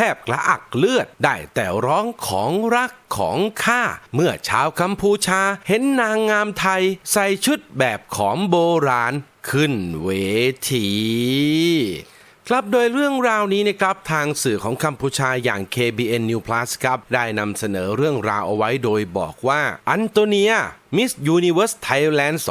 ทบกระอักเลือด ได้แต่ร้องของรักของข้า เมื่อชาวกัมพูชาเห็นนางงามไทย ใส่ชุดแบบของโบราณขึ้นเวที ครับโดยเรื่องราวนี้นะครับทางสื่อของกัมพูชาอย่าง KBN New Plus ครับได้นำเสนอเรื่องราวเอาไว้โดยบอกว่าอันโตเนียมิสยูนิเว r ร์สไทยแลนด์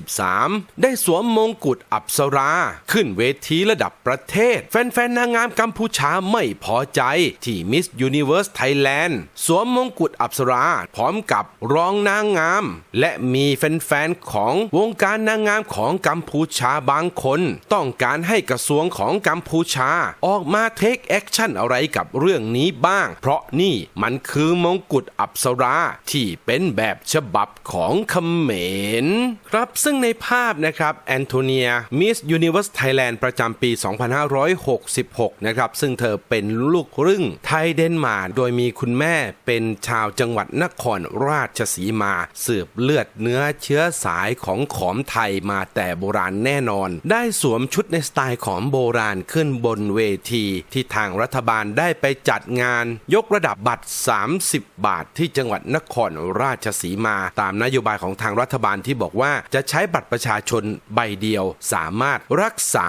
2023 ได้สวมมงกุฎอัปสรา ขึ้นเวทีระดับประเทศ แฟนๆ นางงามกัมพูชาไม่พอใจ ที่มิสยูนิเว r ร์สไทยแลนด์สวมมงกุฎอัปสรา พร้อมกับรองนางงาม และมีแฟนๆ ของวงการนางงามของกัมพูชาบางคน ต้องการให้กระทรวงของกัมพูชา ออกมาเทคแอคชั่นอะไรกับเรื่องนี้บ้าง เพราะนี่มันคือมงกุฎอัปสราที่เป็นแบบฉบับของเขมรครับซึ่งในภาพนะครับแอนโทเนียมิสยูนิเว r ร์สไทยแลนด์ประจำปี 2566 นะครับซึ่งเธอเป็นลูกครึ่งไทยเดนมาร์กโดยมีคุณแม่เป็นชาวจังหวัดนครราชสีมา สืบเลือดเนื้อเชื้อสายของขอมไทยมาแต่โบราณแน่นอน ได้สวมชุดในสไตล์ของโบราณขึ้นบนเวทีที่ทางรัฐบาลได้ไปจัดงาน ยกระดับบัตร 30 บาทที่จังหวัดนครราชสีมา ตามนโยบายของทางรัฐบาลที่บอกว่าจะใช้บัตรประชาชนใบเดียว สามารถรักษา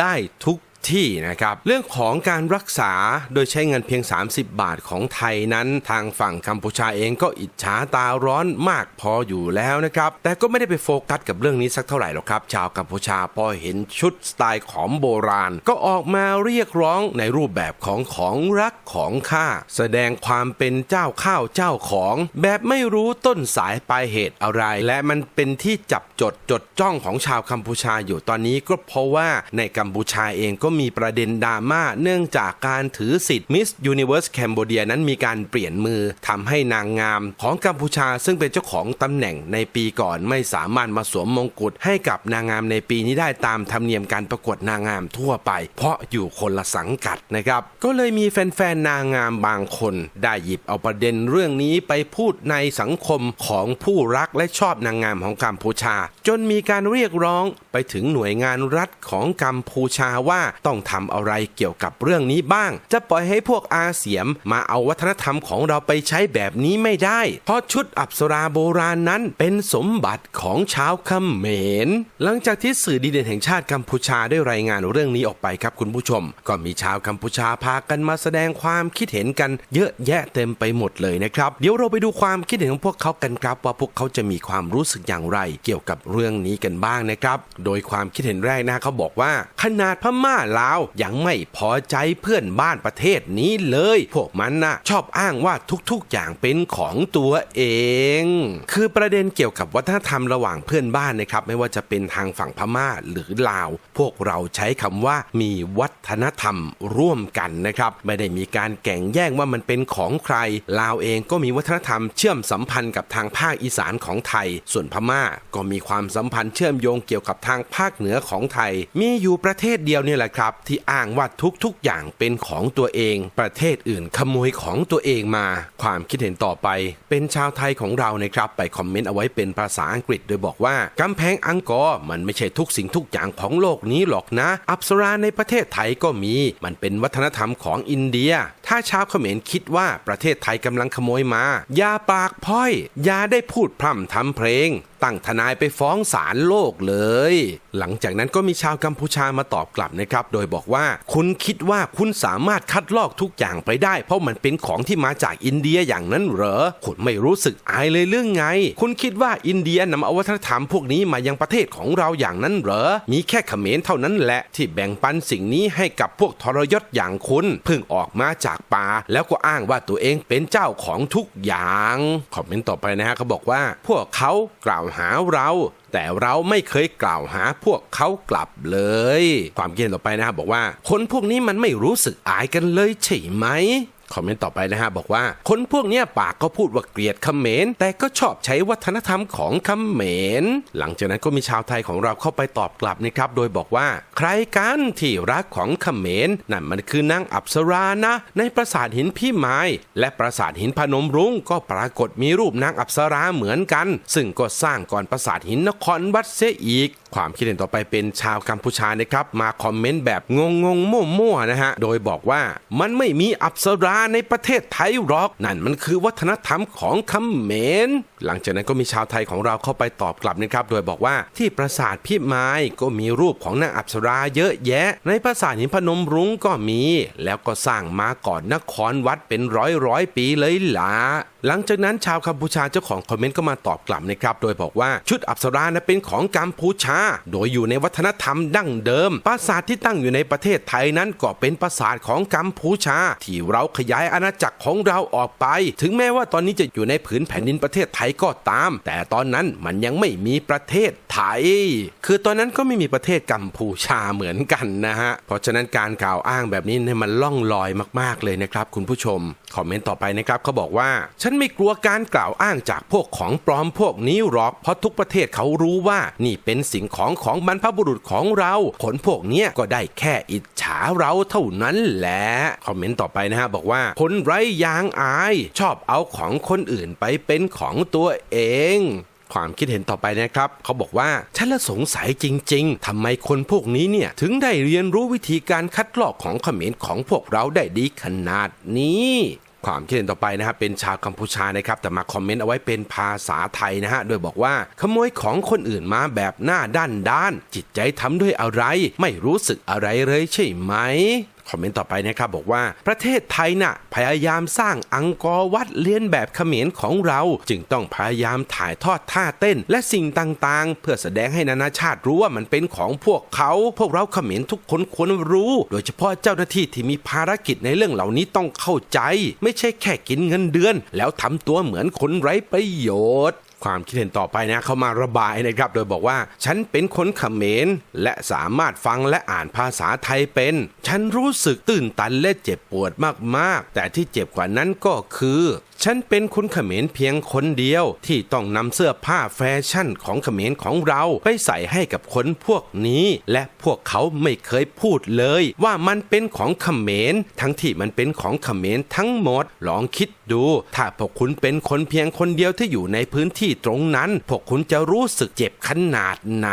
ได้ทุก ที่นะครับเรื่องของการรักษาโดยใช้เงินเพียง 30 บาทของไทยนั้น ทางฝั่งกัมพูชาเองก็อิจฉาตาร้อนมากพออยู่แล้วนะครับแต่ก็ไม่ได้ไปโฟกัสกับเรื่องนี้สักเท่าไหร่หรอกครับชาวกัมพูชาพอเห็นชุดสไตล์ของโบราณ ก็ออกมาเรียกร้องในรูปแบบของของรักของข้าแสดงความเป็นเจ้าข้าวเจ้าของ แบบไม่รู้ต้นสายปลายเหตุอะไร และมันเป็นที่จับจดจดจ้องของชาวกัมพูชาอยู่ตอนนี้ก็เพราะว่าในกัมพูชาเองก็มีประเด็นดราม่าเนื่องจากการถือสิทธิ์ Miss Universe Cambodia นั้นมีการเปลี่ยนมือทำให้นางงามของกัมพูชาซึ่งเป็นเจ้าของตำแหน่งในปีก่อนไม่สามารถมาสวมมงกุฎให้กับนางงามในปีนี้ได้ตามธรรมเนียมการประกวดนางงามทั่วไป เพราะอยู่คนละสังกัดนะครับ ก็เลยมีแฟนๆนางงามบางคน ได้หยิบเอาประเด็นเรื่องนี้ไปพูดในสังคมของผู้รักและชอบนางงามของกัมพูชา จนมีการเรียกร้องไปถึงหน่วยงานรัฐของกัมพูชาว่าต้องทำอะไรเกี่ยวกับเรื่องนี้บ้าง จะปล่อยให้พวกอาเสียมมาเอาวัฒนธรรมของเราไปใช้แบบนี้ไม่ได้ เพราะชุดอัปสราโบราณนั้นเป็นสมบัติของชาวเขมร หลังจากที่สื่อดีเด่นแห่งชาติกัมพูชาได้รายงานเรื่องนี้ออกไปครับคุณผู้ชม ก็มีชาวกัมพูชาพากันมาแสดงความคิดเห็นกันเยอะแยะเต็มไปหมดเลยนะครับ เดี๋ยวเราไปดูความคิดเห็นของพวกเขากันครับ ว่าพวกเขาจะมีความรู้สึกอย่างไร เกี่ยวกับเรื่องนี้กันบ้างนะครับ โดยความคิดเห็นแรกนะเขาบอกว่าขนาดพม่าลาวยังไม่พอใจเพื่อนบ้านประเทศนี้เลย พวกมันนะชอบอ้างว่าทุกๆอย่างเป็นของตัวเอง คือประเด็นเกี่ยวกับวัฒนธรรมระหว่างเพื่อนบ้านนะครับ ไม่ว่าจะเป็นทางฝั่งพม่าหรือลาว พวกเราใช้คำว่ามีวัฒนธรรมร่วมกันนะครับ ไม่ได้มีการแก่งแย่งว่ามันเป็นของใคร ลาวเองก็มีวัฒนธรรมเชื่อมสัมพันธ์กับทางภาคอีสานของไทย ส่วนพม่าก็มีความสัมพันธ์เชื่อมโยงเกี่ยวกับทางภาคเหนือของไทย มีอยู่ประเทศเดียวนี่แหละครับที่อ้างว่าทุกๆอย่างเป็นของตัวเอง ประเทศอื่นขโมยของตัวเองมา ความคิดเห็นต่อไป เป็นชาวไทยของเรานะครับ ไปคอมเมนต์เอาไว้เป็นภาษาอังกฤษ โดยบอกว่ากำแพงอังกอร์มันไม่ใช่ทุกสิ่งทุกอย่างของโลกนี้หรอกนะ อัปสราในประเทศไทยก็มี มันเป็นวัฒนธรรมของอินเดีย ถ้าชาวเขมรคิดว่าประเทศไทยกำลังขโมยมา อย่าปากพ้อย อย่าได้พูดพร่ำทำเพลง ตั้งทนายไปฟ้องศาลโลกเลย หลังจากนั้นก็มีชาวกัมพูชามาตอบกลับนะครับ โดยบอกว่าคุณคิดว่าคุณสามารถคัดลอกทุกอย่างไปได้ เพราะมันเป็นของที่มาจากอินเดียอย่างนั้นเหรอ คุณไม่รู้สึกอายเลยเรื่องไง คุณคิดว่าอินเดียนำเอาวัฒนธรรมพวกนี้มายังประเทศของเราอย่างนั้นเหรอ มีแค่เขมรเท่านั้นแหละที่แบ่งปันสิ่งนี้ให้กับพวกทรยศอย่างคุณเพิ่งออกมาจากจากป่าแล้วก็อ้างว่าตัวเองเป็นเจ้าของทุกอย่างคอมเมนต์ต่อไปนะฮะเขาบอกว่า พวกเขากล่าวหาเราแต่เราไม่เคยกล่าวหาพวกเขากลับเลย ความคิดเห็นต่อไปนะครับบอกว่า คนพวกนี้มันไม่รู้สึกอายกันเลยใช่ไหม คอมเมนต์ต่อไปนะฮะบอกว่า คนพวกเนี้ยปากก็พูดว่าเกลียดเขมรแต่ก็ชอบใช้วัฒนธรรมของเขมรหลังจากนั้นก็มีชาวไทยของเราเข้าไปตอบกลับนะครับ โดยบอกว่า ใครกันที่รักของเขมรนั่นมันคือนางอับสรานะ ในปราสาทหินพี่ไม้และปราสาทหินพนมรุ้งก็ปรากฏมีรูปนางอับสราเหมือนกัน ซึ่งก็สร้างก่อนปราสาทหินนครวัดเสียอีก ความคิดเห็นต่อไปเป็นชาวกัมพูชานะครับมาคอมเมนต์แบบงงงๆมั่วๆนะฮะโดยบอกว่ามันไม่มีอับสราในประเทศไทยหรอก นั่นมันคือวัฒนธรรมของคำเขมร หลังจากนั้นก็มีชาวไทยของเราเข้าไปตอบกลับนะครับ โดยบอกว่าที่ปราสาทพิมายก็มีรูปของนางอับสราเยอะแยะ ในปราสาทหินพนมรุ้งก็มี แล้วก็สร้างมาก่อนนครวัดเป็นร้อยร้อยปีเลยล่ะหลังจากนั้นชาวกัมพูชาเจ้าของคอมเมนต์ก็มาตอบกลับนะครับ โดยบอกว่าชุดอับสรานะเป็นของกัมพูชา โดยอยู่ในวัฒนธรรมดั้งเดิม ปราสาทที่ตั้งอยู่ในประเทศไทยนั้นก็เป็นปราสาทของกัมพูชา ที่เราขยายอาณาจักรของเราออกไป ถึงแม้ว่าตอนนี้จะอยู่ในผืนแผ่นดินประเทศไทยก็ตาม แต่ตอนนั้นมันยังไม่มีประเทศไทย คือตอนนั้นก็ไม่มีประเทศกัมพูชาเหมือนกันนะฮะ เพราะฉะนั้นการกล่าวอ้างแบบนี้เนี่ยมันล่องลอยมากๆเลยนะครับคุณผู้ชม คอมเมนต์ต่อไปนะครับเขาบอกว่า ฉันไม่กลัวการกล่าวอ้างจากพวกของปลอมพวกนี้หรอก เพราะทุกประเทศเขารู้ว่านี่เป็นสิ่งของของบรรพบุรุษของเราคนพวกเนี้ยก็ได้แค่อิจฉาเราเท่านั้นแหละคอมเมนต์ต่อไปนะฮะบอกว่าคนไร้ยางอาย ชอบเอาของคนอื่นไปเป็นของตัวเอง ความคิดเห็นต่อไปนะครับ เขาบอกว่าฉันละสงสัยจริง ๆทำไมคนพวกนี้เนี่ยถึงได้เรียนรู้วิธีการคัดลอกของเขมรของพวกเราได้ดีขนาดนี้ความคิดเห็นต่อไปนะครับเป็นชาวกัมพูชานะครับแต่มาคอมเมนต์เอาไว้เป็นภาษาไทยนะฮะโดยบอกว่าขโมยของคนอื่นมาแบบหน้าด้านด้าน จิตใจทำด้วยอะไร ไม่รู้สึกอะไรเลยใช่ไหม คอมเมนต์ต่อไปนะครับบอกว่าประเทศไทยน่ะพยายามสร้างอังกอร์วัดเลียนแบบเขมรของเรา จึงต้องพยายามถ่ายทอดท่าเต้น และสิ่งต่างๆ เพื่อแสดงให้นานาชาติรู้ว่ามันเป็นของพวกเขา พวกเราเขมรทุกคนควรรู้ โดยเฉพาะเจ้าหน้าที่ที่มีภารกิจในเรื่องเหล่านี้ต้องเข้าใจ ไม่ใช่แค่กินเงินเดือน แล้วทำตัวเหมือนคนไร้ประโยชน์ ความคิดเห็นต่อไปนะเขามาระบายนะครับ โดยบอกว่า ฉันเป็นคนเขมรและสามารถฟังและอ่านภาษาไทยเป็น ฉันรู้สึกตื่นตันและเจ็บปวดมากๆ แต่ที่เจ็บกว่านั้นก็คือ ฉันเป็นคนเขมรเพียงคนเดียวที่ต้องนำเสื้อผ้าแฟชั่นของเขมรของเราไปใส่ให้กับคนพวกนี้ และพวกเขาไม่เคยพูดเลย ว่ามันเป็นของเขมรทั้งที่มันเป็นของเขมรทั้งหมด ลองคิดดู ถ้าพวกคุณเป็นคนเพียงคนเดียวที่อยู่ในพื้นที่ตรงนั้น พวกคุณจะรู้สึกเจ็บขนาดไหน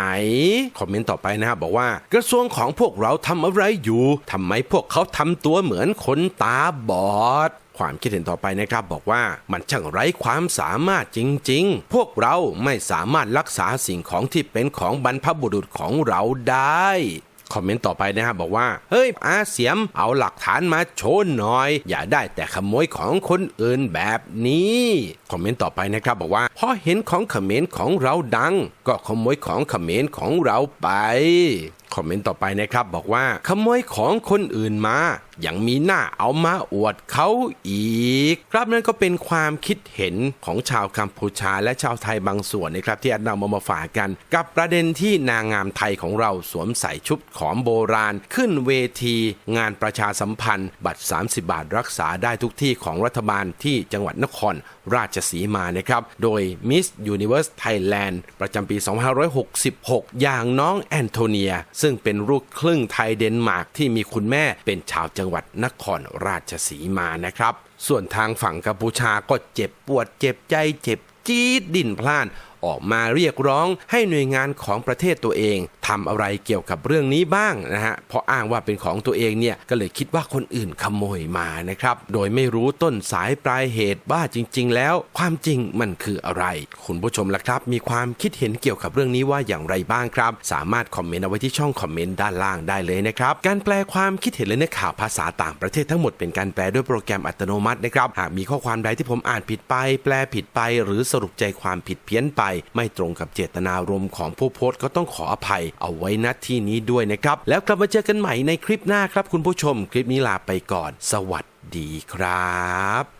คอมเมนต์ต่อไปนะครับบอกว่า กระทรวงของพวกเราทำอะไรอยู่ทำไมพวกเขาทำตัวเหมือนคนตาบอด ความคิดเห็นต่อไปนะครับบอกว่ามันช่างไร้ความสามารถจริง ๆ พวกเราไม่สามารถรักษาสิ่งของที่เป็นของบรรพบุรุษของเราได้คอมเมนต์ต่อไปนะครับบอกว่า เฮ้ยอาเสียมเอาหลักฐานมาโชว์หน่อย อย่าได้แต่ขโมยของคนอื่นแบบนี้ คอมเมนต์ต่อไปนะครับบอกว่าพอเห็นของเขมรของเราดัง ก็ขโมยของเขมรของเราไปคอมเมนต์ต่อไปนะครับบอกว่าขโมยของคนอื่นมายังมีหน้าเอามาอวดเขาอีก ครับนั่นก็เป็นความคิดเห็นของชาวกัมพูชาและชาวไทยบางส่วนนะครับที่อนำมามาฝากกัน กับประเด็นที่นางงามไทยของเราสวมใส่ชุดของโบราณ ขึ้นเวที งานประชาสัมพันธ์ บัตร 30 บาทรักษาได้ทุกที่ของรัฐบาลที่จังหวัดนคร ราชสีมานะครับ โดย Miss Universe Thailand ประจำปี 2566 อย่างน้องแอนโทเนีย ซึ่งเป็นลูกครึ่งไทยเดนมาร์กที่มีคุณแม่เป็นชาวจังหวัดนครราชสีมานะครับ ส่วนทางฝั่งกัมพูชาก็เจ็บปวดเจ็บใจเจ็บจี๊ดดิ่นพล่านออกมาเรียกร้องให้หน่วยงานของประเทศตัวเองทำอะไรเกี่ยวกับเรื่องนี้บ้างนะฮะเพราะอ้างว่าเป็นของตัวเองเนี่ยก็เลยคิดว่าคนอื่นขโมยมานะครับ โดยไม่รู้ต้นสายปลายเหตุว่าจริง ๆ แล้ว ความจริงมันคืออะไร คุณผู้ชมล่ะครับ มีความคิดเห็นเกี่ยวกับเรื่องนี้ว่าอย่างไรบ้างครับ สามารถคอมเมนต์เอาไว้ที่ช่องคอมเมนต์ด้านล่างได้เลยนะครับ การแปลความคิดเห็นและเนื้อข่าวภาษาต่างประเทศทั้งหมดเป็นการแปลด้วยโปรแกรมอัตโนมัตินะครับหากมีข้อความใดที่ผมอ่านผิดไป แปลผิดไป หรือสรุปใจความผิดเพี้ยนไปไม่ตรงกับเจตนารมณ์ของผู้โพสต์ก็ต้องขออภัยเอาไว้ณที่นี้ด้วยนะครับ แล้วกลับมาเจอกันใหม่ในคลิปหน้าครับคุณผู้ชม คลิปนี้ลาไปก่อน สวัสดีครับ